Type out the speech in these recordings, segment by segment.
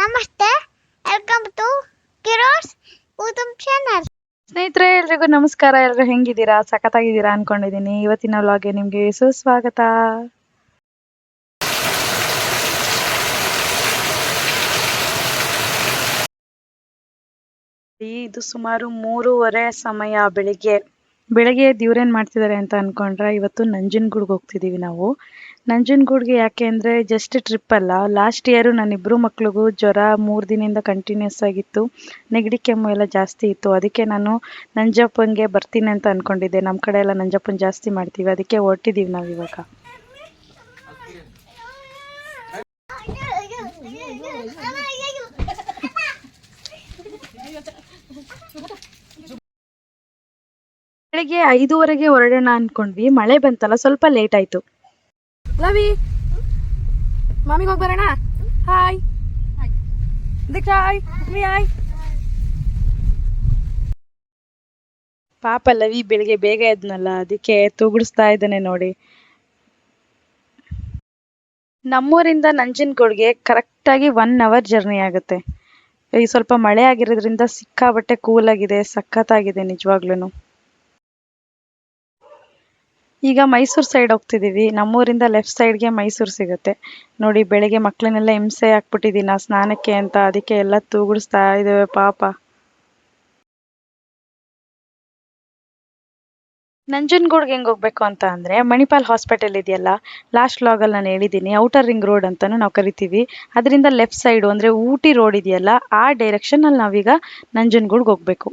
ನಮಸ್ತೆ. Welcome to ಕಿರೋಸ್ YouTube channel ಸ್ನೇಹಿತರೆ, ಎಲ್ರಿಗೂ ನಮಸ್ಕಾರ. ಎಲ್ಲರೂ ಹೆಂಗಿದ್ದೀರಾ? ಸಖತ್ತಾಗಿದ್ದೀರಾ ಅನ್ಕೊಂಡಿದ್ದೀನಿ. ಇವತ್ತಿನ ವ್ಲಾಗ್ಗೆ ನಿಮಗೆ ಸುಸ್ವಾಗತ. ಇದು ಸುಮಾರು ಮೂರುವರೆ ಸಮಯ ಬೆಳಿಗ್ಗೆ. ಬೆಳಗ್ಗೆ ದಿವ್ರೇನ್ ಮಾಡ್ತಿದ್ದಾರೆ ಅಂತ ಅನ್ಕೊಂಡ್ರೆ, ಇವತ್ತು ನಂಜನಗೂಡ್ಗೆ ಹೋಗ್ತಿದೀವಿ ನಾವು. ನಂಜನಗೂಡ್ಗೆ ಯಾಕೆ ಅಂದರೆ ಜಸ್ಟ್ ಟ್ರಿಪ್ ಅಲ್ಲ. ಲಾಸ್ಟ್ ಇಯರು ನನ್ನ ಇಬ್ಬರು ಮಕ್ಳಿಗೂ ಜ್ವರ ಮೂರು ದಿನದಿಂದ ಕಂಟಿನ್ಯೂಸ್ ಆಗಿತ್ತು. ನೆಗಡಿ ಕೆಮ್ಮು ಎಲ್ಲ ಜಾಸ್ತಿ ಇತ್ತು. ಅದಕ್ಕೆ ನಾನು ನಂಜಪ್ಪನಿಗೆ ಬರ್ತೀನಿ ಅಂತ ಅಂದ್ಕೊಂಡಿದ್ದೆ ನಮ್ಮ ಕಡೆ ಎಲ್ಲ ನಂಜಪ್ಪನ ಜಾಸ್ತಿ ಮಾಡ್ತೀವಿ. ಅದಕ್ಕೆ ಹೊರಟಿದ್ದೀವಿ ನಾವು ಇವಾಗ. ಬೆಳಿಗ್ಗೆ ಐದೂವರೆಗೆ ಹೊರಡೋಣ ಅನ್ಕೊಂಡ್ವಿ. ಮಳೆ ಬಂತಲ್ಲ, ಸ್ವಲ್ಪ ಲೇಟ್ ಆಯ್ತು. ಲವಿ ಮಾಮಿಗೆ ಹೋಗಿ ಬರೋಣ? ಹಾಯ್ ದೀಕ್ಷಾ ಹಾಯ್ ಮಮ್ಮಿ ಪಾಪ ಲವಿ ಬೆಳಿಗ್ಗೆ ಬೇಗ ಎದ್ನಲ್ಲ, ಅದಕ್ಕೆ ತೂಗುಡಿಸ್ತಾ ಇದ್ದಾನೆ ನೋಡಿ. ನಮ್ಮೂರಿಂದ ನಂಜನಗೂಡ್ಗೆ ಕರೆಕ್ಟಾಗಿ ಒನ್ ಅವರ್ ಜರ್ನಿ ಆಗುತ್ತೆ. ಈ ಸ್ವಲ್ಪ ಮಳೆ ಆಗಿರೋದ್ರಿಂದ ಸಿಕ್ಕಾಬಟ್ಟೆ ಕೂಲ್ ಆಗಿದೆ, ಸಖತ್ತಾಗಿದೆ ನಿಜವಾಗ್ಲೂ ಈಗ ಮೈಸೂರು ಸೈಡ್ ಹೋಗ್ತಿದೀವಿ. ನಮ್ಮೂರಿಂದ ಲೆಫ್ಟ್ ಸೈಡ್ಗೆ ಮೈಸೂರು ಸಿಗುತ್ತೆ. ನೋಡಿ, ಬೆಳಿಗ್ಗೆ ಮಕ್ಕಳನ್ನೆಲ್ಲ ಹಿಂಸೆ ಹಾಕ್ಬಿಟ್ಟಿದ್ದೀನ ಸ್ನಾನಕ್ಕೆ ಅಂತ. ಅದಕ್ಕೆ ಎಲ್ಲ ತೂಗುಡಿಸ್ತಾ ಇದ್ದೇವೆ, ಪಾಪ. ನಂಜನಗೂಡ್ಗೆ ಹೆಂಗ್ ಹೋಗ್ಬೇಕು ಅಂತ ಅಂದ್ರೆ, ಮಣಿಪಾಲ್ ಹಾಸ್ಪಿಟಲ್ ಇದೆಯಲ್ಲ ಲಾಸ್ಟ್ ವ್ಲಾಗಲ್ಲಿ ನಾನು ಹೇಳಿದ್ದೀನಿ ಔಟರ್ ರಿಂಗ್ ರೋಡ್ ಅಂತಾನೂ ನಾವು ಕರಿತೀವಿ. ಅದರಿಂದ ಲೆಫ್ಟ್ ಸೈಡ್ ಅಂದ್ರೆ ಊಟಿ ರೋಡ್ ಇದೆಯಲ್ಲ, ಆ ಡೈರೆಕ್ಷನ್ ಅಲ್ಲಿ ನಾವೀಗ ನಂಜನಗೂಡ್ಗೆ ಹೋಗ್ಬೇಕು.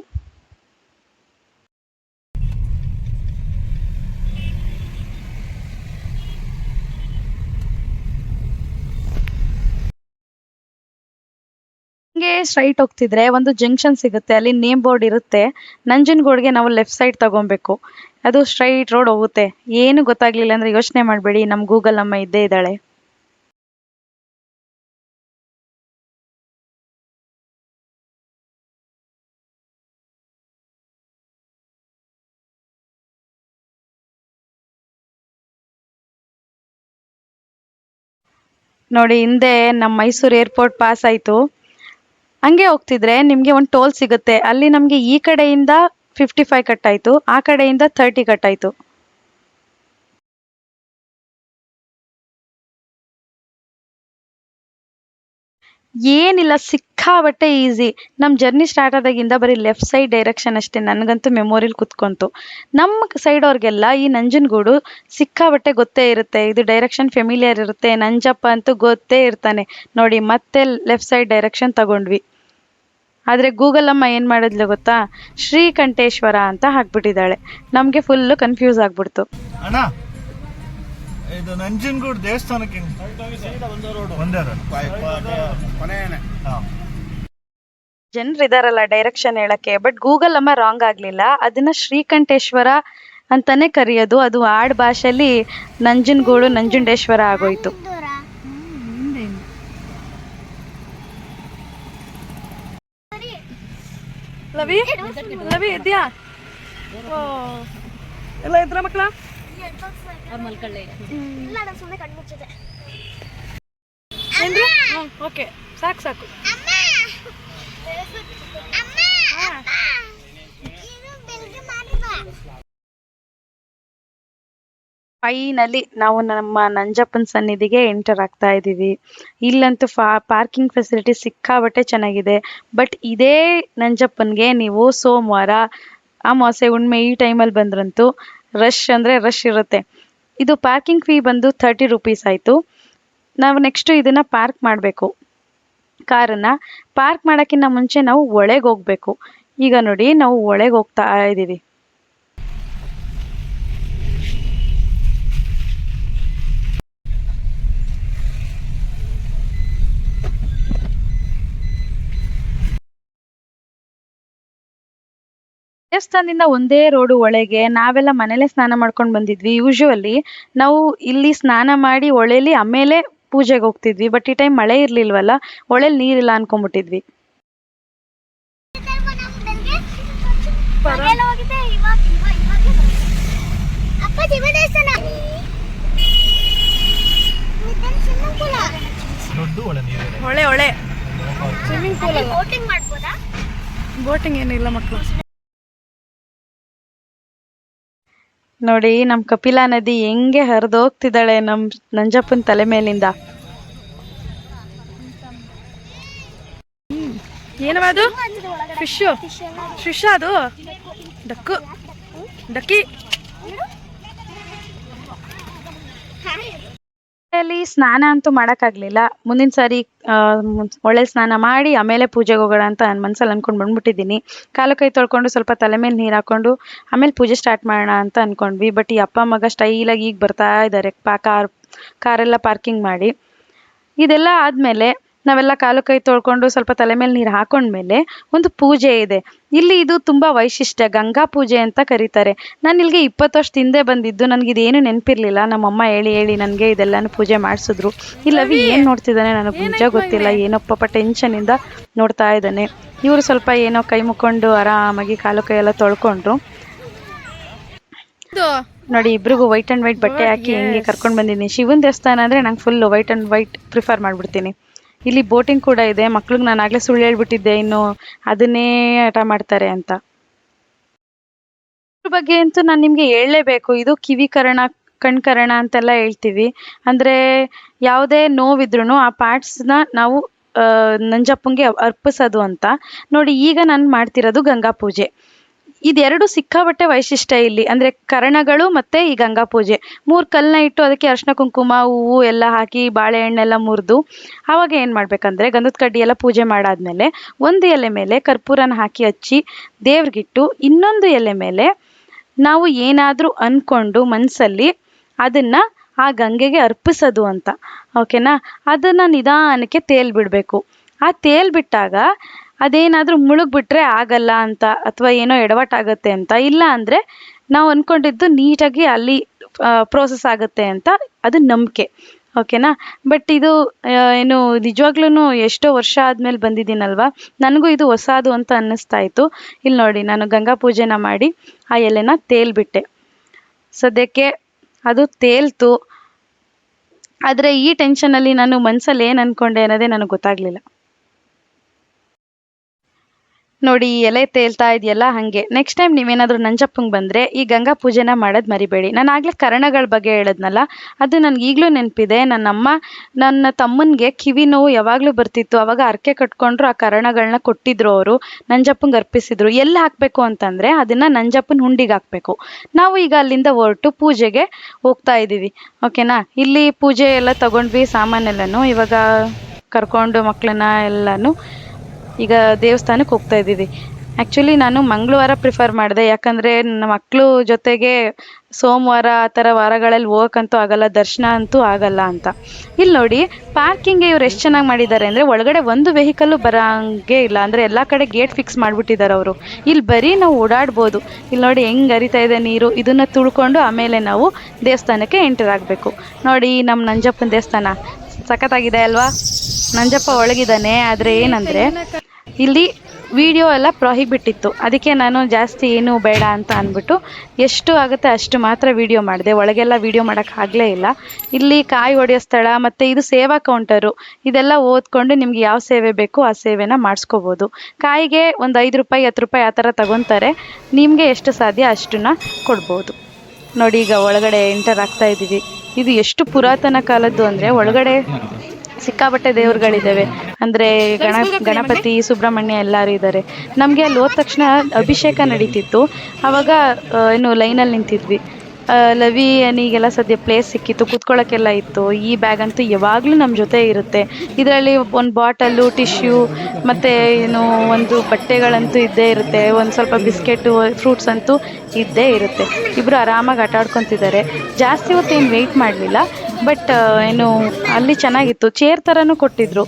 ಸ್ಟ್ರೈಟ್ ಹೋಗ್ತಿದ್ರೆ ಒಂದು ಜಂಕ್ಷನ್ ಸಿಗುತ್ತೆ, ಅಲ್ಲಿ ನೇಮ್ ಬೋರ್ಡ್ ಇರುತ್ತೆ. ನಂಜನಗೂಡ್ಗೆ ನಾವು ಲೆಫ್ಟ್ ಸೈಡ್ ತಗೊಬೇಕು. ಅದು ಸ್ಟ್ರೈಟ್ ರೋಡ್ ಹೋಗುತ್ತೆ. ಏನು ಗೊತ್ತಾಗ್ಲಿಲ್ಲ ಅಂದ್ರೆ ಯೋಚನೆ ಮಾಡಬೇಡಿ, ನಮ್ ಗೂಗಲ್ ಅಮ್ಮ ಇದ್ದೇ ಇದ್ದಾಳೆ. ನೋಡಿ, ಹಿಂದೆ ನಮ್ಮ ಮೈಸೂರು ಏರ್ಪೋರ್ಟ್ ಪಾಸ್ ಆಯ್ತು. ಹಂಗೆ ಹೋಗ್ತಿದ್ರೆ ನಿಮ್ಗೆ ಒಂದು ಟೋಲ್ ಸಿಗುತ್ತೆ. ಅಲ್ಲಿ ನಮ್ಗೆ ಈ ಕಡೆಯಿಂದ ಫಿಫ್ಟಿ ಫೈವ್ ಕಟ್ ಆಯ್ತು ಆ ಕಡೆಯಿಂದ ತರ್ಟಿ ಕಟ್ ಆಯ್ತು ಏನಿಲ್ಲ ಸಿಕ್ಕಾಬಟ್ಟೆ ಈಸಿ ನಮ್ಮ ಜರ್ನಿ ಸ್ಟಾರ್ಟ್ ಆದಾಗಿಂದ ಬರೀ ಲೆಫ್ಟ್ ಸೈಡ್ ಡೈರೆಕ್ಷನ್ ಅಷ್ಟೇ. ನನಗಂತೂ ಮೆಮೊರಿಲಿ ಕುತ್ಕೊಂತು. ನಮ್ಮ ಸೈಡ್ ಅವ್ರಿಗೆಲ್ಲ ಈ ನಂಜನಗೂಡು ಸಿಕ್ಕಾಬಟ್ಟೆ ಗೊತ್ತೇ ಇರುತ್ತೆ. ಇದು ಡೈರೆಕ್ಷನ್ ಫೆಮಿಲಿಯರ್ ಇರುತ್ತೆ. ನಂಜಪ್ಪ ಅಂತೂ ಗೊತ್ತೇ ಇರ್ತಾನೆ. ನೋಡಿ, ಮತ್ತೆ ಲೆಫ್ಟ್ ಸೈಡ್ ಡೈರೆಕ್ಷನ್ ತಗೊಂಡ್ವಿ. ಆದ್ರೆ ಗೂಗಲ್ ಅಮ್ಮ ಏನ್ ಮಾಡಿದ್ಲು ಗೊತ್ತಾ? ಶ್ರೀಕಂಠೇಶ್ವರ ಅಂತ ಹಾಕ್ಬಿಟ್ಟಿದ್ದಾಳೆ. ನಮಗೆ ಫುಲ್ ಕನ್ಫ್ಯೂಸ್ ಆಗ್ಬಿಡ್ತು. ಇದು ನಂಜನಗೂಡು ದೇವಸ್ಥಾನಕ್ಕೆ ಒಂದೇ. ಹಾ. ಜನರು ಇದಾರಲ್ಲ ಡೈರೆಕ್ಷನ್ ಹೇಳಕ್ಕೆ ಬಟ್ ಗೂಗಲ್ ಅಮ್ಮ ರಾಂಗ್ ಆಗ್ಲಿಲ್ಲ. ಅದನ್ನ ಶ್ರೀಕಂಠೇಶ್ವರ ಅಂತಾನೆ ಕರೆಯೋದು. ಅದು ಆಡ್ ಭಾಷೆಯಲ್ಲಿ ನಂಜನಗೂಡು, ನಂಜುಂಡೇಶ್ವರ ಆಗೋಯ್ತು. ಲವಿ ಲವಿ ಇದೆಯಾ? ಎಲ್ಲ ಇದ್ರ ಮಕ್ಕಳ? ಇಲ್ಲ ನಾನು ಸುಮ್ಮನೆ ಕಣ್ಮುಚ್ಚಿದೆ ಏನ್ರಿ? ಓಕೆ. ಸಾಕು ಸಾಕು. ಅಮ್ಮ! ಅಮ್ಮ! ಇದು ಫೈನಲಿ ನಾವು ನಮ್ಮ ನಂಜಪ್ಪನ ಸನ್ನಿಧಿಗೆ ಎಂಟರ್ ಆಗ್ತಾ ಇದ್ದೀವಿ. ಇಲ್ಲಂತೂ ಫಾ ಪಾರ್ಕಿಂಗ್ ಫೆಸಿಲಿಟಿ ಸಿಕ್ಕಾಬಟ್ಟೆ ಚೆನ್ನಾಗಿದೆ. ಬಟ್ ಇದೇ ನಂಜಪ್ಪನಿಗೆ ನೀವು ಸೋಮವಾರ ಅಮಾವಾಸ್ಯೆ ಹುಣ್ಣಿಮೆ ಈ ಟೈಮಲ್ಲಿ ಬಂದ್ರಂತೂ ರಶ್ ಅಂದರೆ ರಶ್ ಇರುತ್ತೆ. ಇದು ಪಾರ್ಕಿಂಗ್ ಫೀ ಬಂದು ಥರ್ಟಿ ರುಪೀಸ್ ಆಯಿತು. ನಾವು ನೆಕ್ಸ್ಟ್ ಇದನ್ನ ಪಾರ್ಕ್ ಮಾಡಬೇಕು. ಕಾರನ್ನ ಪಾರ್ಕ್ ಮಾಡೋಕ್ಕಿಂತ ಮುಂಚೆ ನಾವು ಒಳಗೆ ಹೋಗ್ಬೇಕು. ಈಗ ನೋಡಿ ನಾವು ಒಳಗೆ ಹೋಗ್ತಾ ಇದ್ದೀವಿ ದೇವಸ್ಥಾನದಿಂದ ಒಂದೇ ರೋಡು ಒಳಗೆ ನಾವೆಲ್ಲ ಮನೇಲೆ ಸ್ನಾನ ಮಾಡ್ಕೊಂಡು ಬಂದಿದ್ವಿ. ಯೂಶುವಲಿ ನಾವು ಇಲ್ಲಿ ಸ್ನಾನ ಮಾಡಿ ಹೊಳೆಲಿ ಆಮೇಲೆ ಪೂಜೆಗೆ ಹೋಗ್ತಿದ್ವಿ. ಬಟ್ ಈ ಟೈಮ್ ಮಳೆ ಇರ್ಲಿಲ್ವಲ್ಲ ಹೊಳೆಲಿ ನೀರಿಲ್ಲ ಅನ್ಕೊಂಡ್ಬಿಟ್ಟಿದ್ವಿ. ಸ್ವಿಮ್ಮಿಂಗ್ ಪೂಲ್ ಅಲ್ಲ ಬೋಟಿಂಗ್ ಮಾಡ್ಬೋದಾ? ಬೋಟಿಂಗ್ ಏನಿಲ್ಲ ಮಕ್ಕಳು ನೋಡಿ ನಮ್ಮ ಕಪಿಲಾ ನದಿ ಹೆಂಗೆ ಹರಿದೋಗ್ತಿದ್ದಾಳೆ ನಮ್ಮ ನಂಜಪ್ಪನ ತಲೆ ಮೇಲಿಂದ. ಏನವ ಅದು? ಫಿಶ್? ಫಿಶ್ ಅದು? ಡಕ್ಕು? ಡಕ್ಕಿ? ಅಲ್ಲಿ ಸ್ನಾನ ಅಂತೂ ಮಾಡೋಕ್ಕಾಗಲಿಲ್ಲ. ಮುಂದಿನ ಸಾರಿ ಒಳ್ಳೆ ಸ್ನಾನ ಮಾಡಿ, ಆಮೇಲೆ ಪೂಜೆಗೆ ಹೋಗೋಣ ಅಂತ ನನ್ನ ಮನ್ಸಲ್ಲಿ ಅನ್ಕೊಂಡು ಬಂದ್ಬಿಟ್ಟಿದ್ದೀನಿ. ಕಾಲು ಕೈ ತೊಳ್ಕೊಂಡು ಸ್ವಲ್ಪ ತಲೆ ಮೇಲೆ ನೀರು ಹಾಕೊಂಡು, ಆಮೇಲೆ ಪೂಜೆ ಸ್ಟಾರ್ಟ್ ಮಾಡೋಣ ಅಂತ ಅನ್ಕೊಂಡ್ವಿ. ಬಟ್ ಈ ಅಪ್ಪ ಮಗ ಸ್ಟೈಲಾಗಿ ಈಗ ಬರ್ತಾ ಇದ್ದಾರೆ ಪಾ ಕಾರ್, ಕಾರೆಲ್ಲ ಪಾರ್ಕಿಂಗ್ ಮಾಡಿ. ಇದೆಲ್ಲ ಆದಮೇಲೆ ನಾವೆಲ್ಲ ಕಾಲು ಕೈ ತೊಳ್ಕೊಂಡು ಸ್ವಲ್ಪ ತಲೆ ಮೇಲೆ ನೀರು ಹಾಕೊಂಡ್ಮೇಲೆ ಒಂದು ಪೂಜೆ ಇದೆ. ಇಲ್ಲಿ ಇದು ತುಂಬ ವೈಶಿಷ್ಟ್ಯ. ಗಂಗಾ ಪೂಜೆ ಅಂತ ಕರೀತಾರೆ. ನಾನು ಇಲ್ಲಿಗೆ ಇಪ್ಪತ್ತು ವರ್ಷ ಹಿಂದೆ ಬಂದಿದ್ದು. ನನಗೆ ಇದೇನು ನೆನಪಿರ್ಲಿಲ್ಲ. ನಮ್ಮಮ್ಮ ಹೇಳಿ ಹೇಳಿ ನನಗೆ ಇದೆಲ್ಲನೂ ಪೂಜೆ ಮಾಡಿಸಿದ್ರು. ಇಲ್ಲವಿ ಏನು ನೋಡ್ತಿದ್ದಾನೆ ನನಗೆ ನಿಜ ಗೊತ್ತಿಲ್ಲ. ಏನೋ ಪಾಪ ಟೆನ್ಷನಿಂದ ನೋಡ್ತಾ ಇದ್ದಾನೆ. ಇವರು ಸ್ವಲ್ಪ ಏನೋ ಕೈ ಮುಕ್ಕೊಂಡು ಆರಾಮಾಗಿ ಕಾಲು ಕೈ ಎಲ್ಲ ತೊಳ್ಕೊಂಡ್ರು ನೋಡಿ ಇಬ್ರಿಗೂ ವೈಟ್ ಆ್ಯಂಡ್ ವೈಟ್ ಬಟ್ಟೆ ಹಾಕಿ ಹಿಂಗೆ ಕರ್ಕೊಂಡು ಬಂದಿದ್ದೀನಿ. ಶಿವನ ದೇವಸ್ಥಾನ ಅಂದರೆ ನಂಗೆ full white and white prefer ಮಾಡಿಬಿಡ್ತೀನಿ. ಇಲ್ಲಿ ಬೋಟಿಂಗ್ ಕೂಡ ಇದೆ. ಮಕ್ಳಿಗೆ ನಾನು ಆಗಲೇ ಸುಳ್ಳು ಹೇಳ್ಬಿಟ್ಟಿದ್ದೆ. ಇನ್ನು ಅದನ್ನೇ ಆಟ ಮಾಡ್ತಾರೆ ಅಂತ. ಬಗ್ಗೆ ಅಂತೂ ನಾನು ನಿಮಗೆ ಹೇಳಲೇಬೇಕು. ಇದು ಕಿವಿಕರಣ ಕಣ್ಕರಣ ಅಂತೆಲ್ಲ ಹೇಳ್ತೀವಿ. ಅಂದರೆ ಯಾವುದೇ ನೋವಿದ್ರೂ ಆ ಪಾರ್ಟ್ಸ್ನ ನಾವು ನಂಜಪ್ಪಂಗೆ ಅರ್ಪಿಸೋದು ಅಂತ. ನೋಡಿ ಈಗ ನಾನು ಮಾಡ್ತಿರೋದು ಗಂಗಾ ಪೂಜೆ. ಇದೆರಡು ಸಿಕ್ಕಾಪಟ್ಟೆ ವೈಶಿಷ್ಟ್ಯ ಇಲ್ಲಿ. ಅಂದ್ರೆ ಕರಣಗಳು ಮತ್ತೆ ಈ ಗಂಗಾ ಪೂಜೆ. ಮೂರು ಕಲ್ಲನ್ನ ಇಟ್ಟು ಅದಕ್ಕೆ ಅರ್ಶಿನ ಕುಂಕುಮ, ಹೂವು ಎಲ್ಲ ಹಾಕಿ ಬಾಳೆಹಣ್ಣೆಲ್ಲ ಮುರಿದು ಅವಾಗ ಏನು ಮಾಡ್ಬೇಕಂದ್ರೆ ಗಂಧದ ಕಡ್ಡಿ ಎಲ್ಲ ಪೂಜೆ ಮಾಡಾದ್ಮೇಲೆ ಒಂದು ಎಲೆ ಮೇಲೆ ಕರ್ಪೂರನ ಹಾಕಿ ಹಚ್ಚಿ ದೇವ್ರಿಗಿಟ್ಟು ಇನ್ನೊಂದು ಎಲೆ ಮೇಲೆ ನಾವು ಏನಾದರೂ ಅಂದ್ಕೊಂಡು ಮನಸ್ಸಲ್ಲಿ ಅದನ್ನು ಆ ಗಂಗೆಗೆ ಅರ್ಪಿಸೋದು ಅಂತ. ಓಕೆನಾ ಅದನ್ನು ನಿಧಾನಕ್ಕೆ ತೇಲ್ ಬಿಡಬೇಕು ಆ ತೇಲ್ ಬಿಟ್ಟಾಗ ಅದೇನಾದರೂ ಮುಳುಗ್ಬಿಟ್ರೆ ಆಗಲ್ಲ ಅಂತ ಅಥವಾ ಏನೋ ಎಡವಟ್ಟಾಗತ್ತೆ ಅಂತ, ಇಲ್ಲ ಅಂದರೆ ನಾವು ಅಂದ್ಕೊಂಡಿದ್ದು ನೀಟಾಗಿ ಅಲ್ಲಿ ಪ್ರೋಸೆಸ್ ಆಗುತ್ತೆ ಅಂತ ಅದು ನಂಬಿಕೆ ಓಕೆನಾ ಬಟ್ ಇದು ಏನು ನಿಜವಾಗ್ಲೂ ಎಷ್ಟೋ ವರ್ಷ ಆದಮೇಲೆ ಬಂದಿದ್ದೀನಲ್ವಾ? ನನಗೂ ಇದು ಹೊಸದು ಅಂತ ಅನ್ನಿಸ್ತಾ ಇತ್ತು ಇಲ್ಲಿ ನೋಡಿ, ನಾನು ಗಂಗಾ ಪೂಜೆನ ಮಾಡಿ ಆ ಎಲೆನ ತೇಲ್ಬಿಟ್ಟೆ. ಸದ್ಯಕ್ಕೆ ಅದು ತೇಲ್ತು. ಆದರೆ ಈ ಟೆನ್ಷನಲ್ಲಿ ನಾನು ಮನಸ್ಸಲ್ಲಿ ಏನು ಅಂದ್ಕೊಂಡೆ ಅನ್ನೋದೇ ನನಗೆ ಗೊತ್ತಾಗಲಿಲ್ಲ. ನೋಡಿ, ಎಲೆ ತೇಲ್ತಾ ಇದೆಯಲ್ಲ ಹಾಗೆ. ನೆಕ್ಸ್ಟ್ ಟೈಮ್ ನೀವೇನಾದರೂ ನಂಜಪ್ಪಂಗೆ ಬಂದರೆ ಈ ಗಂಗಾ ಪೂಜೆನ ಮಾಡೋದು ಮರಿಬೇಡಿ. ನಾನು ಆಗಲೇ ಕರಣಗಳ ಬಗ್ಗೆ ಹೇಳಿದ್ನಲ್ಲ, ಅದು ನನಗೆ ಈಗಲೂ ನೆನಪಿದೆ. ನನ್ನಮ್ಮ ನನ್ನ ತಮ್ಮನಿಗೆ ಕಿವಿ ನೋವು ಯಾವಾಗಲೂ ಬರ್ತಿತ್ತು. ಅವಾಗ ಅರ್ಕೆ ಕಟ್ಕೊಂಡ್ರು ಆ ಕರಣಗಳನ್ನ ಕೊಟ್ಟಿದ್ರು ಅವರು. ನಂಜಪ್ಪಂಗೆ ಅರ್ಪಿಸಿದ್ರು. ಎಲ್ಲಿ ಹಾಕಬೇಕು ಅಂತಂದರೆ ಅದನ್ನು ನಂಜಪ್ಪನ ಹುಂಡಿಗೆ ಹಾಕಬೇಕು. ನಾವು ಈಗ ಅಲ್ಲಿಂದ ಹೊರಟು ಪೂಜೆಗೆ ಹೋಗ್ತಾ ಇದ್ದೀವಿ. ಓಕೆನಾ? ಇಲ್ಲಿ ಪೂಜೆ ಎಲ್ಲ ತಗೊಂಡ್ವಿ, ಸಾಮಾನೆಲ್ಲನೂ. ಇವಾಗ ಕರ್ಕೊಂಡು ಮಕ್ಕಳನ್ನ ಎಲ್ಲನೂ ಈಗ ದೇವಸ್ಥಾನಕ್ಕೆ ಹೋಗ್ತಾ ಇದ್ದೀವಿ. ಆ್ಯಕ್ಚುಲಿ ನಾನು ಮಂಗಳವಾರ ಪ್ರಿಫರ್ ಮಾಡಿದೆ. ಯಾಕಂದರೆ ನನ್ನ ಮಕ್ಕಳು ಜೊತೆಗೆ ಸೋಮವಾರ ಆ ಥರ ವಾರಗಳಲ್ಲಿ ಹೋಗೋಕ್ಕಂತೂ ಆಗಲ್ಲ, ದರ್ಶನ ಅಂತೂ ಆಗಲ್ಲ ಅಂತ. ಇಲ್ಲಿ ನೋಡಿ ಪಾರ್ಕಿಂಗ್ ಇವ್ರು ಎಷ್ಟು ಚೆನ್ನಾಗಿ ಮಾಡಿದ್ದಾರೆ ಅಂದರೆ ಒಳಗಡೆ ಒಂದು ವೆಹಿಕಲ್ಲು ಬರೋಂಗೆ ಇಲ್ಲ. ಅಂದರೆ ಎಲ್ಲ ಕಡೆ ಗೇಟ್ ಫಿಕ್ಸ್ ಮಾಡಿಬಿಟ್ಟಿದ್ದಾರೆ ಅವರು. ಇಲ್ಲಿ ಬರೀ ನಾವು ಓಡಾಡ್ಬೋದು. ಇಲ್ಲಿ ನೋಡಿ ಹೆಂಗೆ ಹರಿತಾ ಇದೆ ನೀರು. ಇದನ್ನು ತುಳ್ಕೊಂಡು ಆಮೇಲೆ ನಾವು ದೇವಸ್ಥಾನಕ್ಕೆ ಎಂಟರ್ ಆಗಬೇಕು. ನೋಡಿ ನಮ್ಮ ನಂಜಪ್ಪನ ದೇವಸ್ಥಾನ. ಸಖತ್ತಾಗಿದೆ ಅಲ್ವಾ? ನಂಜಪ್ಪ ಒಳಗಿದ್ದಾನೆ. ಆದರೆ ಏನಂದರೆ ಇಲ್ಲಿ ವಿಡಿಯೋ ಎಲ್ಲ ಪ್ರಾಹಿಬಿಟ್ ಇತ್ತು ಅದಕ್ಕೆ ನಾನು ಜಾಸ್ತಿ ಏನು ಬೇಡ ಅಂತ ಅಂದ್ಬಿಟ್ಟು ಎಷ್ಟು ಆಗುತ್ತೆ ಅಷ್ಟು ಮಾತ್ರ ವಿಡಿಯೋ ಮಾಡಿದೆ. ಒಳಗೆಲ್ಲ ವಿಡಿಯೋ ಮಾಡೋಕ್ಕಾಗಲೇ ಇಲ್ಲ. ಇಲ್ಲಿ ಕಾಯಿ ಹೊಡೆಯೋ ಸ್ಥಳ ಮತ್ತು ಇದು ಸೇವಾ ಕೌಂಟರು ಇದೆಲ್ಲ ಓದ್ಕೊಂಡು ನಿಮ್ಗೆ ಯಾವ ಸೇವೆ ಬೇಕು ಆ ಸೇವೆನ ಮಾಡಿಸ್ಕೋಬೋದು. ಕಾಯಿಗೆ ಒಂದು ಐದು ರೂಪಾಯಿ, ಹತ್ತು ರೂಪಾಯಿ ಆ ಥರ ತಗೊತಾರೆ. ನಿಮಗೆ ಎಷ್ಟು ಸಾಧ್ಯ ಅಷ್ಟನ್ನ ಕೊಡ್ಬೋದು. ನೋಡಿ ಈಗ ಒಳಗಡೆ ಎಂಟರ್ ಆಗ್ತಾ ಇದ್ದೀವಿ. ಇದು ಎಷ್ಟು ಪುರಾತನ ಕಾಲದ್ದು ಅಂದರೆ ಒಳಗಡೆ ಸಿಕ್ಕಾಪಟ್ಟೆ ದೇವ್ರುಗಳಿದ್ದಾವೆ ಅಂದರೆ ಗಣ ಗಣಪತಿ ಸುಬ್ರಹ್ಮಣ್ಯ ಎಲ್ಲರೂ ಇದ್ದಾರೆ ನಮಗೆ ಅಲ್ಲಿ ಹೋದ ತಕ್ಷಣ ಅಭಿಷೇಕ ನಡೀತಿತ್ತು. ಆವಾಗ ಏನು ಲೈನಲ್ಲಿ ನಿಂತಿದ್ವಿ. ಲವಿ ಅನಿಗೆಲ್ಲ ಸದ್ಯ ಪ್ಲೇಸ್ ಸಿಕ್ಕಿತ್ತು ಕೂತ್ಕೊಳ್ಳೋಕ್ಕೆಲ್ಲ ಇತ್ತು. ಈ ಬ್ಯಾಗ್ ಅಂತೂ ಯಾವಾಗಲೂ ನಮ್ಮ ಜೊತೆ ಇರುತ್ತೆ. ಇದರಲ್ಲಿ ಒಂದು ಬಾಟಲು ಟಿಶ್ಯೂ ಮತ್ತು ಏನು ಒಂದು ಬಟ್ಟೆಗಳಂತೂ ಇದ್ದೇ ಇರುತ್ತೆ. ಒಂದು ಸ್ವಲ್ಪ ಬಿಸ್ಕೆಟು ಫ್ರೂಟ್ಸ್ ಅಂತೂ ಇದ್ದೇ ಇರುತ್ತೆ. ಇಬ್ಬರು ಆರಾಮಾಗಿ ಆಟ ಆಡ್ಕೊತಿದ್ದಾರೆ. ಜಾಸ್ತಿ ಏನು ವೆಯ್ಟ್ ಮಾಡಲಿಲ್ಲ. ಬಟ್ ಏನು, ಅಲ್ಲಿ ಚೆನ್ನಾಗಿತ್ತು. ಚೇರ್ ಥರನೂ ಕೊಟ್ಟಿದ್ರು.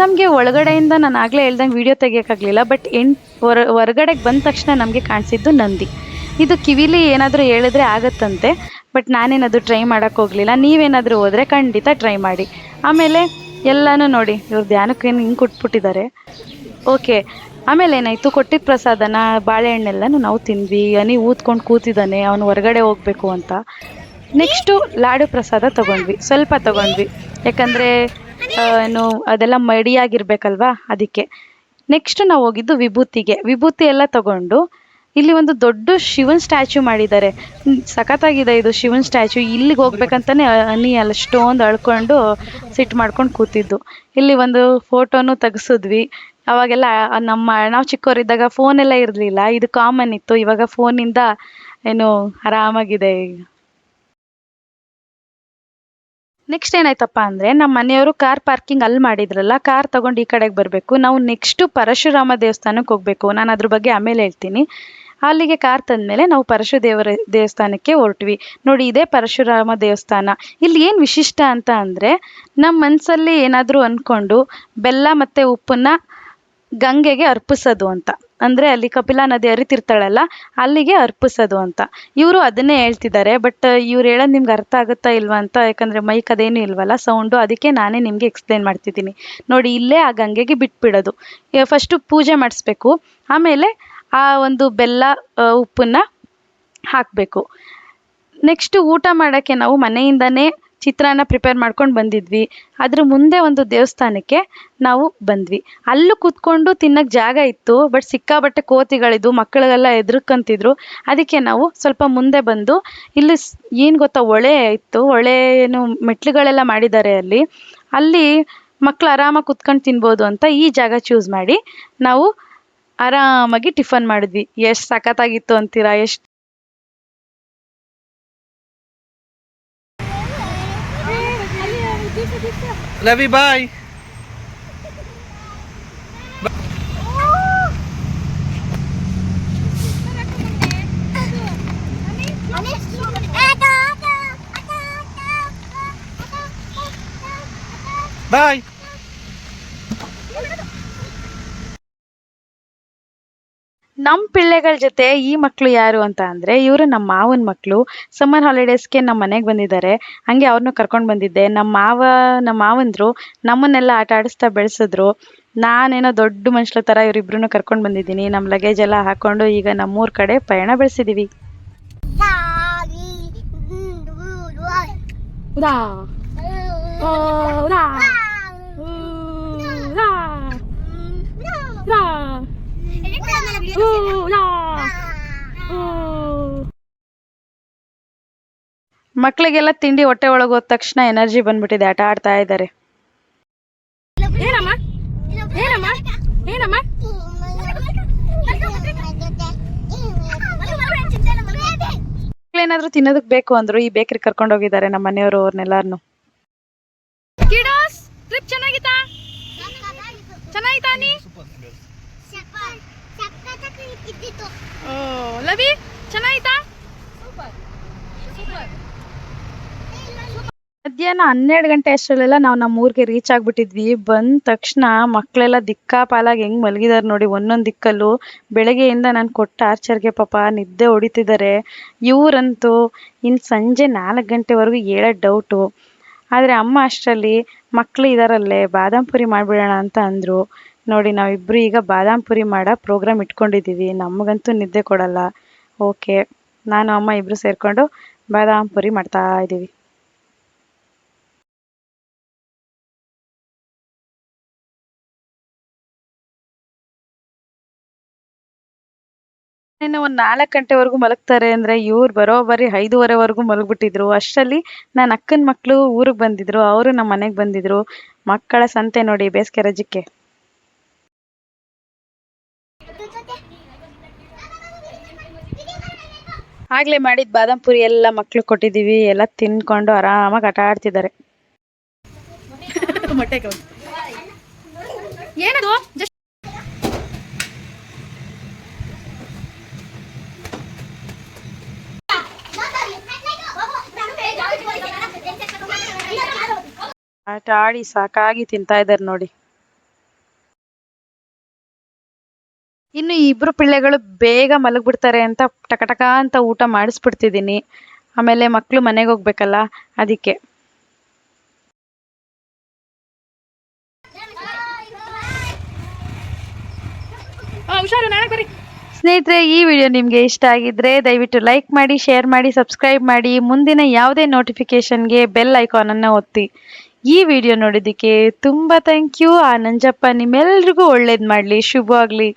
ನಮಗೆ ಒಳಗಡೆಯಿಂದ ನಾನು ಆಗಲೇ ಹೇಳ್ದಂಗೆ ವೀಡಿಯೋ ತೆಗಿಯೋಕ್ಕಾಗಲಿಲ್ಲ ಬಟ್ ಎಂಟ್ ಹೊರ, ಹೊರಗಡೆಗೆ ಬಂದ ತಕ್ಷಣ ನಮಗೆ ಕಾಣಿಸಿದ್ದು ನಂದಿ. ಇದು ಕಿವಿಲಿ ಏನಾದರೂ ಹೇಳಿದ್ರೆ ಆಗತ್ತಂತೆ ಬಟ್ ನಾನೇನದು ಟ್ರೈ ಹೋಗಲಿಲ್ಲ. ನೀವೇನಾದರೂ ಹೋದರೆ ಖಂಡಿತ ಟ್ರೈ ಮಾಡಿ. ಆಮೇಲೆ ಎಲ್ಲನೂ ನೋಡಿ, ಇವ್ರು ಧ್ಯಾನಕ್ಕೇನು ಹಿಂಗೆ ಕೊಟ್ಬಿಟ್ಟಿದ್ದಾರೆ ಓಕೆ ಆಮೇಲೆ ಏನಾಯಿತು? ಕೊಟ್ಟಿದ್ದ ಪ್ರಸಾದನ, ಬಾಳೆಹಣ್ಣೆಲ್ಲನೂ ನಾವು ತಿಂದ್ವಿ. ಅನಿ ಊದ್ಕೊಂಡು ಕೂತಿದ್ದಾನೆ ಅವನು ಹೊರಗಡೆ ಹೋಗಬೇಕು ಅಂತ. ನೆಕ್ಸ್ಟು ಲಾಡು ಪ್ರಸಾದ ತೊಗೊಂಡ್ವಿ. ಸ್ವಲ್ಪ ತೊಗೊಂಡ್ವಿ. ಯಾಕಂದರೆ ಏನು, ಅದೆಲ್ಲ ಮಡಿಯಾಗಿರ್ಬೇಕಲ್ವಾ ಅದಕ್ಕೆ. ನೆಕ್ಸ್ಟ್ ನಾವು ಹೋಗಿದ್ದು ವಿಭೂತಿಗೆ. ವಿಭೂತಿ ಎಲ್ಲ ತಗೊಂಡು ಇಲ್ಲಿ ಒಂದು ದೊಡ್ಡ ಶಿವನ್ ಸ್ಟ್ಯಾಚು ಮಾಡಿದ್ದಾರೆ. ಸಖತ್ತಾಗಿದೆ ಇದು ಶಿವನ್ ಸ್ಟ್ಯಾಚು. ಇಲ್ಲಿಗೆ ಹೋಗ್ಬೇಕಂತಾನೆ ಅನಿ ಅಲ್ಲ ಸ್ಟೋನ್ ಅಳ್ಕೊಂಡು ಸಿಟ್ಟು ಮಾಡ್ಕೊಂಡು ಕೂತಿದ್ದು. ಇಲ್ಲಿ ಒಂದು ಫೋಟೋನು ತೆಗ್ಸಿದ್ವಿ. ಅವಾಗೆಲ್ಲ ನಮ್ಮ ನಾವು ಚಿಕ್ಕವರಿದ್ದಾಗ ಫೋನ್ ಎಲ್ಲ ಇರಲಿಲ್ಲ. ಇದು ಕಾಮನ್ ಇತ್ತು. ಇವಾಗ ಫೋನಿಂದ ಏನು, ಆರಾಮಾಗಿದೆ ಈಗ. ನೆಕ್ಸ್ಟ್ ಏನಾಯ್ತಪ್ಪ ಅಂದರೆ ನಮ್ಮ ಮನೆಯವರು ಕಾರ್ ಪಾರ್ಕಿಂಗ್ ಅಲ್ಲಿ ಮಾಡಿದ್ರಲ್ಲ ಕಾರ್ ತಗೊಂಡು ಈ ಕಡೆಗೆ ಬರಬೇಕು. ನಾವು ನೆಕ್ಸ್ಟು ಪರಶುರಾಮ ದೇವಸ್ಥಾನಕ್ಕೆ ಹೋಗಬೇಕು. ನಾನು ಅದ್ರ ಬಗ್ಗೆ ಆಮೇಲೆ ಹೇಳ್ತೀನಿ. ಅಲ್ಲಿಗೆ ಕಾರ್ ತಂದಮೇಲೆ ನಾವು ಪರಶು ದೇವರ ದೇವಸ್ಥಾನಕ್ಕೆ ಹೊರಟ್ವಿ. ನೋಡಿ, ಇದೇ ಪರಶುರಾಮ ದೇವಸ್ಥಾನ. ಇಲ್ಲಿ ಏನು ವಿಶಿಷ್ಟ ಅಂತ ಅಂದರೆ ನಮ್ಮ ಮನಸ್ಸಲ್ಲಿ ಏನಾದರೂ ಅಂದ್ಕೊಂಡು ಬೆಲ್ಲ ಮತ್ತು ಉಪ್ಪನ್ನ ಗಂಗೆಗೆ ಅರ್ಪಿಸೋದು ಅಂತ. ಅಂದರೆ ಅಲ್ಲಿ ಕಪಿಲಾ ನದಿ ಹರಿತಿರ್ತಾಳಲ್ಲ, ಅಲ್ಲಿಗೆ ಅರ್ಪಿಸೋದು ಅಂತ. ಇವರು ಅದನ್ನೇ ಹೇಳ್ತಿದ್ದಾರೆ ಬಟ್ ಇವ್ರು ಹೇಳೋದು ನಿಮ್ಗೆ ಅರ್ಥ ಆಗುತ್ತಾ ಇಲ್ವಾ ಅಂತ, ಯಾಕಂದರೆ ಮೈಕ್ ಅದೇನು ಇಲ್ವಲ್ಲ ಸೌಂಡು ಅದಕ್ಕೆ ನಾನೇ ನಿಮಗೆ ಎಕ್ಸ್ಪ್ಲೇನ್ ಮಾಡ್ತಿದ್ದೀನಿ. ನೋಡಿ, ಇಲ್ಲೇ ಆ ಗಂಗೆಗೆ ಬಿಟ್ಬಿಡೋದು. ಫಸ್ಟು ಪೂಜೆ ಮಾಡಿಸ್ಬೇಕು, ಆಮೇಲೆ ಆ ಒಂದು ಬೆಲ್ಲ ಉಪ್ಪನ್ನು ಹಾಕಬೇಕು. ನೆಕ್ಸ್ಟ್ ಊಟ ಮಾಡೋಕ್ಕೆ ನಾವು ಮನೆಯಿಂದನೇ ಚಿತ್ರಾನ್ನ ಪ್ರಿಪೇರ್ ಮಾಡ್ಕೊಂಡು ಬಂದಿದ್ವಿ. ಅದ್ರ ಮುಂದೆ ಒಂದು ದೇವಸ್ಥಾನಕ್ಕೆ ನಾವು ಬಂದ್ವಿ. ಅಲ್ಲೂ ಕೂತ್ಕೊಂಡು ತಿನ್ನಕ್ಕೆ ಜಾಗ ಇತ್ತು ಬಟ್ ಸಿಕ್ಕಾಬಟ್ಟೆ ಕೋತಿಗಳಿದ್ವು, ಮಕ್ಕಳಿಗೆಲ್ಲ ಎದುರುಕಂತಿದ್ರು ಅದಕ್ಕೆ ನಾವು ಸ್ವಲ್ಪ ಮುಂದೆ ಬಂದು, ಇಲ್ಲಿ ಏನು ಗೊತ್ತಾ ಹೊಳೆ ಇತ್ತು ಹೊಳೆ ಏನು ಮೆಟ್ಲುಗಳೆಲ್ಲ ಮಾಡಿದ್ದಾರೆ ಅಲ್ಲಿ. ಅಲ್ಲಿ ಮಕ್ಕಳು ಆರಾಮಾಗಿ ಕುತ್ಕೊಂಡು ತಿನ್ಬೋದು ಅಂತ ಈ ಜಾಗ ಚೂಸ್ ಮಾಡಿ ನಾವು ಆರಾಮಾಗಿ ಟಿಫನ್ ಮಾಡಿದ್ವಿ. ಎಷ್ಟು ಸಖತ್ತಾಗಿತ್ತು ಅಂತೀರಾ, ಎಷ್ಟು ಲವಿ ಬಾಯ್ ಬಾಯ್ ನಮ್ಮ ಪಿಳ್ಳೆಗಳ ಜೊತೆ ಈ ಮಕ್ಕಳು ಯಾರು ಅಂತ ಅಂದ್ರೆ ಇವರು ನಮ್ಮ ಮಾವನ ಮಕ್ಕಳು ಸಮ್ಮರ್ ಹಾಲಿಡೇಸ್ಗೆ ನಮ್ಮ ಮನೆಗೆ ಬಂದಿದ್ದಾರೆ. ಹಂಗೆ ಅವ್ರನ್ನೂ ಕರ್ಕೊಂಡು ಬಂದಿದ್ದೆ. ನಮ್ಮ ಮಾವ ನಮ್ಮ ಮಾವಂದ್ರು ನಮ್ಮನ್ನೆಲ್ಲ ಆಟ ಆಡಿಸ್ತಾ ಬೆಳೆಸಿದ್ರು. ನಾನೇನೋ ದೊಡ್ಡ ಮನುಷ್ಯರ ಥರ ಇವರಿಬ್ರು ಕರ್ಕೊಂಡು ಬಂದಿದ್ದೀನಿ. ನಮ್ಮ ಲಗೇಜ್ ಎಲ್ಲ ಹಾಕೊಂಡು ಈಗ ನಮ್ಮೂರ ಕಡೆ ಪಯಣ ಬೆಳೆಸಿದ್ದೀವಿ ಮಕ್ಕಳಿಗೆಲ್ಲ ತಿಂಡಿ ಹೊಟ್ಟೆ ಒಳಗೆ ಹೋದ ತಕ್ಷಣ ಎನರ್ಜಿ ಬಂದ್ಬಿಟ್ಟಿದೆ ಆಟ ಆಡ್ತಾ ಇದ್ದಾರೆ. ಏನಾದರೂ ತಿನ್ನೋದಕ್ಕೆ ಬೇಕು ಅಂದ್ರು ಈ ಬೇಕರಿ ಕರ್ಕೊಂಡು ಹೋಗಿದ್ದಾರೆ ನಮ್ಮ ಮನೆಯವರು ಅವ್ರನ್ನೆಲ್ಲಾರು ಚೆನ್ನಾಗಿತ್ತಾ? ಚೆನ್ನಾಗಿತ್ತಾ ನೀ? ಇದ್ದಿತ್ತು. ಓ ಲವಿ ಚೆನ್ನಾಯ್ತಾ ಮಧ್ಯಾಹ್ನ ಹನ್ನೆರಡು ಗಂಟೆ ಅಷ್ಟರಲ್ಲೆಲ್ಲ ನಾವು ನಮ್ಮ ಊರಿಗೆ ರೀಚ್ ಆಗಿಬಿಟ್ಟಿದ್ವಿ. ಬಂದ ತಕ್ಷಣ ಮಕ್ಕಳೆಲ್ಲ ದಿಕ್ಕಾಪಾಲಾಗಿ ಹೆಂಗ್ ಮಲಗಿದಾರೆ ನೋಡಿ ಒಂದೊಂದು ದಿಕ್ಕಲ್ಲೂ ಬೆಳಗ್ಗೆಯಿಂದ ನಾನು ಕೊಟ್ಟ ಆರ್ಚರ್ಗೆ ಪಾಪ ನಿದ್ದೆ ಹೊಡಿತಿದ್ದಾರೆ ಇವರಂತೂ ಇನ್ನು ಸಂಜೆ ನಾಲ್ಕು ಗಂಟೆವರೆಗೂ ಹೇಳೋ ಡೌಟು ಆದರೆ ಅಮ್ಮ ಅಷ್ಟರಲ್ಲಿ ಮಕ್ಕಳು ಇದಾರಲ್ಲೇ ಬಾದಾಮ್ ಪುರಿ ಮಾಡಿಬಿಡೋಣ ಅಂತ ಅಂದರು. ನೋಡಿ ನಾವಿಬ್ಬರು ಈಗ ಬಾದಾಮ್ ಪುರಿ ಮಾಡೋ ಪ್ರೋಗ್ರಾಮ್ ಇಟ್ಕೊಂಡಿದ್ದೀವಿ ನಮಗಂತೂ ನಿದ್ದೆ ಕೊಡಲ್ಲ. ಓಕೆ, ನಾನು, ಅಮ್ಮ ಇಬ್ಬರು ಸೇರಿಕೊಂಡು ಬಾದಾಮ್ ಪುರಿ ಮಾಡ್ತಾ ಇದ್ದೀವಿ ಇನ್ನು ಒಂದು ನಾಲ್ಕು ಗಂಟೆವರೆಗೂ ಮಲಗ್ತಾರೆ ಅಂದರೆ ಇವ್ರು ಬರೋಬ್ಬರಿ ಐದೂವರೆವರೆಗೂ ಮಲಗ್ಬಿಟ್ಟಿದ್ರು. ಅಷ್ಟರಲ್ಲಿ ನನ್ನ ಅಕ್ಕನ ಮಕ್ಕಳು ಊರಿಗೆ ಬಂದಿದ್ರು, ಅವರು ನಮ್ಮ ಮನೆಗೆ ಬಂದಿದ್ರು. ಮಕ್ಕಳ ಸಂತೆ ನೋಡಿ, ಬೇಸಿಗೆ ರಜಕ್ಕೆ. ಆಗ್ಲೇ ಮಾಡಿದ ಬಾದಾಮ್ ಪುರಿ ಎಲ್ಲ ಮಕ್ಳು ಕೊಟ್ಟಿದೀವಿ ಎಲ್ಲ ತಿನ್ಕೊಂಡು ಆರಾಮಾಗಿ ಆಟ ಆಡ್ತಿದ್ದಾರೆ. ಏನದು? ಆಟ ಆಡಿ ಸಾಕಾಗಿ ತಿಂತಾ ಇದ್ದಾರೆ ನೋಡಿ. ಇನ್ನು ಇಬ್ರು ಪಿಳ್ಳೆಗಳು ಬೇಗ ಮಲಗ್ಬಿಡ್ತಾರೆ ಅಂತ ಟಕ ಟಕ ಅಂತ ಊಟ ಮಾಡಿಸ್ಬಿಡ್ತಿದ್ದೀನಿ. ಆಮೇಲೆ ಮಕ್ಕಳು ಮನೆಗೆ ಹೋಗ್ಬೇಕಲ್ಲ ಅದಕ್ಕೆ. ಸ್ನೇಹಿತರೆ ಈ ವಿಡಿಯೋ ನಿಮಗೆ ಇಷ್ಟ ಆಗಿದ್ರೆ ದಯವಿಟ್ಟು ಲೈಕ್ ಮಾಡಿ ಶೇರ್ ಮಾಡಿ ಸಬ್ಸ್ಕ್ರೈಬ್ ಮಾಡಿ. ಮುಂದಿನ ಯಾವುದೇ ನೋಟಿಫಿಕೇಷನ್ಗೆ ಬೆಲ್ ಐಕಾನನ್ನು ಒತ್ತಿ. ಈ ವಿಡಿಯೋ ನೋಡಿದ್ದಕ್ಕೆ ತುಂಬ ಥ್ಯಾಂಕ್ ಯು. ಆ ನಂಜಪ್ಪ ನಿಮ್ಮೆಲ್ರಿಗೂ ಒಳ್ಳೇದು ಮಾಡಲಿ. ಶುಭವಾಗಲಿ.